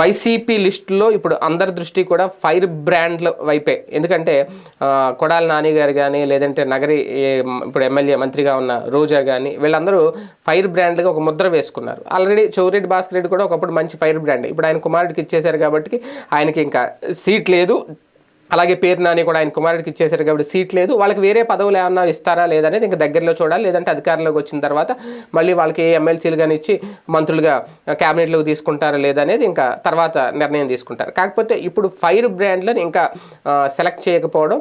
YCP లిస్టులో ఇప్పుడు అందరి దృష్టి కూడా ఫైర్ బ్రాండ్ల వైపే. ఎందుకంటే కొడాల నాని గారు కానీ లేదంటే నగరి ఇప్పుడు ఎమ్మెల్యే మంత్రిగా ఉన్న రోజా కానీ వీళ్ళందరూ ఫైర్ బ్రాండ్గా ఒక ముద్ర వేసుకున్నారు. ఆల్రెడీ చౌరెడ్డి భాస్కర్ రెడ్డి కూడా ఒకప్పుడు మంచి ఫైర్ బ్రాండ్. ఇప్పుడు ఆయన కుమారుడికి ఇచ్చేశారు కాబట్టి ఆయనకి ఇంకా సీట్ లేదు. అలాగే పేరు నాని కూడా ఆయన కుమారుడికి ఇచ్చేశారు కాబట్టి సీట్ లేదు. వాళ్ళకి వేరే పదవులు ఏమన్నా ఇస్తారా లేదనేది ఇంకా దగ్గరలో చూడాలి. లేదంటే అధికారంలోకి వచ్చిన తర్వాత మళ్ళీ వాళ్ళకి ఏ ఎమ్మెల్సీలు కానీ ఇచ్చి మంత్రులుగా క్యాబినెట్లోకి తీసుకుంటారా లేదనేది ఇంకా తర్వాత నిర్ణయం తీసుకుంటారు. కాకపోతే ఇప్పుడు ఫైర్ బ్రాండ్లను ఇంకా సెలెక్ట్ చేయకపోవడం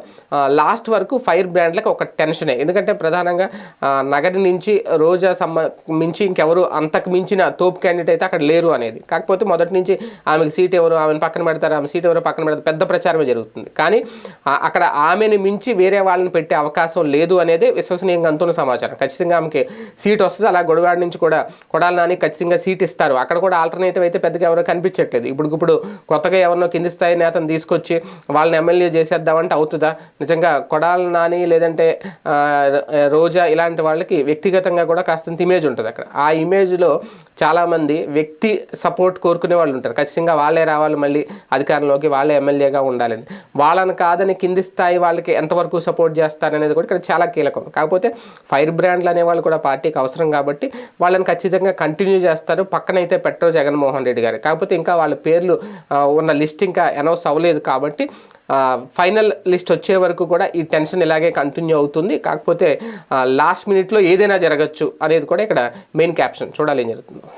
లాస్ట్ వరకు ఫైర్ బ్రాండ్లకు ఒక టెన్షనే. ఎందుకంటే ప్రధానంగా నగరి నుంచి రోజా సంబ మించి ఇంకెవరు అంతకు మించిన తోపు క్యాండిడేట్ అయితే అక్కడ లేరు అనేది. కాకపోతే మొదటి నుంచి ఆమెకి సీట్ ఎవరు ఆమెను పక్కన పెడతారు ఆమె సీట్ ఎవరు పక్కన పెడతారు పెద్ద ప్రచారమే జరుగుతుంది. కానీ అక్కడ ఆమెను మించి వేరే వాళ్ళని పెట్టే అవకాశం లేదు అనేది విశ్వసనీయంగా అంతున్న సమాచారం. ఖచ్చితంగా ఆమెకి సీట్ వస్తుంది. అలా గొడవాడ నుంచి కూడా కొడాలి నాని ఖచ్చితంగా సీట్ ఇస్తారు. అక్కడ కూడా ఆల్టర్నేటివ్ అయితే పెద్దగా ఎవరో కనిపించట్లేదు. ఇప్పుడు ఇప్పుడు కొత్తగా ఎవరినో కింది స్థాయి నేతను తీసుకొచ్చి వాళ్ళని ఎమ్మెల్యే చేసేద్దామంటే అవుతుందా? నిజంగా కొడాలి నాని లేదంటే రోజా ఇలాంటి వాళ్ళకి వ్యక్తిగతంగా కూడా కాస్తంత ఇమేజ్ ఉంటుంది అక్కడ. ఆ ఇమేజ్లో చాలామంది వ్యక్తి సపోర్ట్ కోరుకునే వాళ్ళు ఉంటారు. ఖచ్చితంగా వాళ్ళే రావాలి మళ్ళీ అధికారంలోకి వాళ్ళే ఎమ్మెల్యేగా ఉండాలని. వాళ్ళని కాదని కింది స్థాయి వాళ్ళకి ఎంతవరకు సపోర్ట్ చేస్తారనేది కూడా ఇక్కడ చాలా కీలకం. కాకపోతే ఫైర్ బ్రాండ్లు అనే వాళ్ళు కూడా పార్టీకి అవసరం కాబట్టి వాళ్ళని ఖచ్చితంగా కంటిన్యూ చేస్తారు. పక్కనైతే పెట్టరు జగన్మోహన్ రెడ్డి గారు. కాకపోతే ఇంకా వాళ్ళ పేర్లు ఉన్న లిస్ట్ ఇంకా అనౌన్స్ అవ్వలేదు కాబట్టి ఫైనల్ లిస్ట్ వచ్చే వరకు కూడా ఈ టెన్షన్ ఇలాగే కంటిన్యూ అవుతుంది. కాకపోతే లాస్ట్ మినిట్లో ఏదైనా జరగచ్చు అనేది కూడా ఇక్కడ మెయిన్ క్యాప్షన్ చూడాలి ఏం జరుగుతుందో.